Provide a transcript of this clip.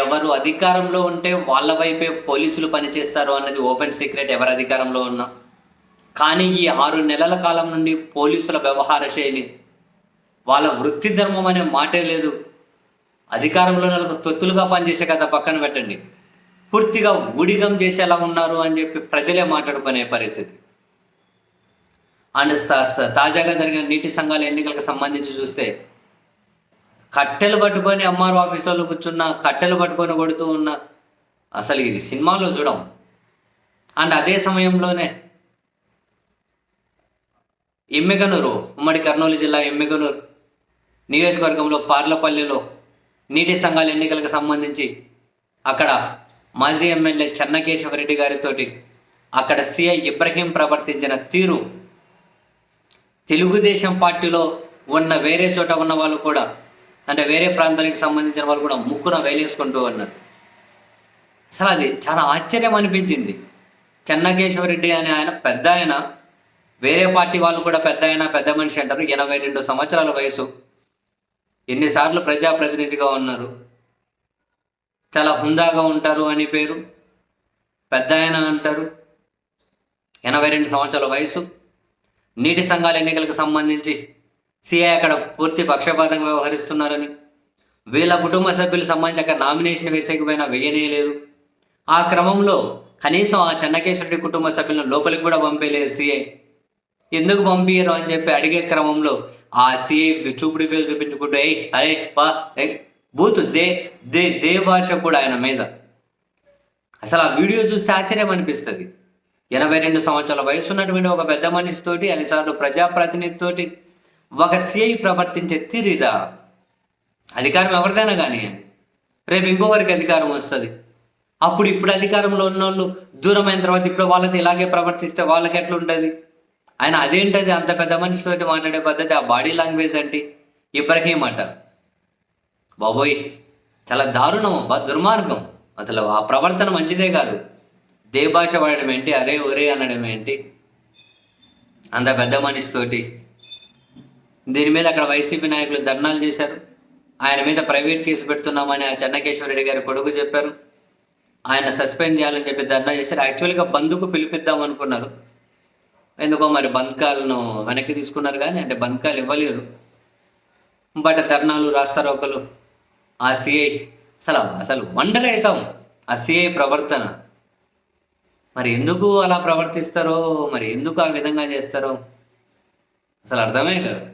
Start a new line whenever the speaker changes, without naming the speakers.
ఎవరు అధికారంలో ఉంటే వాళ్ళ వైపే పోలీసులు పనిచేస్తారు అన్నది ఓపెన్ సీక్రెట్ ఎవరు అధికారంలో ఉన్నా. కానీ ఈ ఆరు నెలల కాలం నుండి పోలీసుల వ్యవహార శైలి వాళ్ళ వృత్తి ధర్మం అనే మాటే లేదు. అధికారంలో నెలకు తొత్తులుగా పనిచేసే కథ పక్కన పెట్టండి. పూర్తిగా ఉడిగం చేసేలా ఉన్నారు అని చెప్పి ప్రజలే మాట్లాడుకునే పరిస్థితి. అండ్ తాజాగా జరిగిన నీటి సంఘాల ఎన్నికలకు సంబంధించి చూస్తే కట్టెలు పట్టుకొని ఎంఆర్ఓ ఆఫీసులలో కూర్చున్న కట్టెలు పట్టుకొని కొడుతూ ఉన్న అసలు ఇది సినిమాలో చూడం. అండ్ అదే సమయంలోనే ఎమ్మెగనూరు ఉమ్మడి కర్నూలు జిల్లా ఎమ్మెగనూరు నియోజకవర్గంలో పార్లపల్లిలో నీటి సంఘాల ఎన్నికలకు సంబంధించి అక్కడ మాజీ ఎమ్మెల్యే చెన్నకేశవరెడ్డి గారితోటి అక్కడ సిఐ ఇబ్రహీం ప్రవర్తించిన తీరు. తెలుగుదేశం పార్టీలో ఉన్న వేరే చోట ఉన్న వాళ్ళు కూడా అంటే వేరే ప్రాంతానికి సంబంధించిన వాళ్ళు కూడా ముక్కున వేలేసుకుంటూ ఉన్నారు. అసలు అది చాలా ఆశ్చర్యం అనిపించింది. చెన్నకేశవరెడ్డి అనే ఆయన పెద్ద ఆయన వేరే పార్టీ వాళ్ళు కూడా పెద్ద ఆయన పెద్ద మనిషి అంటారు. ఎనభై రెండు సంవత్సరాల వయసు. ఎన్నిసార్లు ప్రజాప్రతినిధిగా ఉన్నారు. చాలా హుందాగా ఉంటారు అని పేరు. పెద్ద ఆయన అంటారు. ఎనభై రెండు సంవత్సరాల వయసు. నీటి సంఘాల ఎన్నికలకు సంబంధించి సీఐ అక్కడ పూర్తి పక్షపాతంగా వ్యవహరిస్తున్నారని. వీళ్ళ కుటుంబ సభ్యులు సంబంధించి అక్కడ నామినేషన్ వేసేకపోయినా వేయనేయలేదు ఆ క్రమంలో కనీసం ఆ చెన్నకేశ్వరుడి కుటుంబ సభ్యులను లోపలికి కూడా పంపేయలేదు సీఏ ఎందుకు పంపించరు అని చెప్పి అడిగే క్రమంలో ఆ సీఏ చూపుడు వేలు చూపించుకుంటూ ఏ అరే బా ఏయ్ బూత్ దే దే దే భాష కూడా ఆయన మీద. అసలు ఆ వీడియో చూస్తే ఆశ్చర్యం అనిపిస్తుంది. ఎనభై రెండు సంవత్సరాల వయసు ఉన్నటువంటి ఒక పెద్ద మనిషితోటి అన్నిసార్లు ప్రజాప్రతినిధితోటి ఒక సిఐ ప్రవర్తించే తీరిదా. అధికారం ఎవరిదైనా కానీ రేపు ఇంకొకరికి అధికారం వస్తుంది. అప్పుడు ఇప్పుడు అధికారంలో ఉన్న వాళ్ళు దూరమైన తర్వాత ఇప్పుడు వాళ్ళతో ఇలాగే ప్రవర్తిస్తే వాళ్ళకి ఎట్లా ఉంటుంది ఆయన అదేంటది? అంత పెద్ద మనిషితో మాట్లాడే పద్ధతి ఆ బాడీ లాంగ్వేజ్ అంటే ఇబ్రహీం అంట బాబోయ్ చాలా దారుణం దుర్మార్గం. అసలు ఆ ప్రవర్తన మంచిదే కాదు. దేభాష వాడడం ఏంటి? అరే ఒరే అనడం ఏంటి? అంత పెద్ద మనిషితోటి దీని మీద అక్కడ వైసీపీ నాయకులు ధర్నాలు చేశారు. ఆయన మీద ప్రైవేట్ కేసు పెడుతున్నామని ఆ చెన్నకేశ్వరరెడ్డి గారి కొడుకు చెప్పారు. ఆయన సస్పెండ్ చేయాలని చెప్పి ధర్నా చేశారు. యాక్చువల్గా బంద్కు పిలిపిద్దాం అనుకున్నారు. ఎందుకో మరి బంధకాలను వెనక్కి తీసుకున్నారు కానీ అంటే బంధకాలు ఇవ్వలేదు. బట్ ధర్నాలు రాస్తారు ఒకరు ఆ సిఐ అసలు అసలు వండర్ అవుతాం. ఆ సిఐ ప్రవర్తన. మరి ఎందుకు అలా ప్రవర్తిస్తారో? మరి ఎందుకు ఆ విధంగా చేస్తారో? అసలు అర్థమే కాదు.